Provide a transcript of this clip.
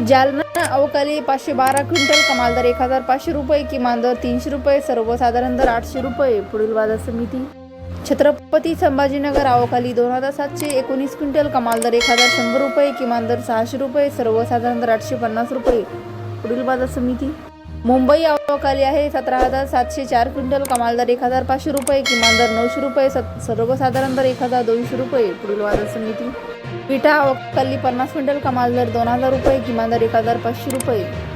जालना अवकाली पाचशे बारा क्विंटल कमाल दर एक हजार पाचशे रुपये किमान दर तीनशे रुपये सर्वसाधारण दर आठशे रुपये पुढील बाजार समिती. छत्रपती संभाजीनगर अवकाली दोन हजार सातशे एकोणीस क्विंटल कमाल दर एक हजार शंभर रुपये किमान दर सहाशे रुपये सर्वसाधारण दर आठशे पन्नास रुपये पुढील बाजार समिती. मुंबई अवकाली आहे. सतरा हजार सातशे चार क्विंटल कमाल दर एक हजार पाचशे रुपये किमान दर नऊशे रुपये सत- सर्वसाधारण दर एक हजार दोनशे रुपये पुढील वादळ समिती. विटा अवकाली पन्नास क्विंटल कमाल दर दोन हजार रुपये किमान दर एक हजार पाचशे रुपये.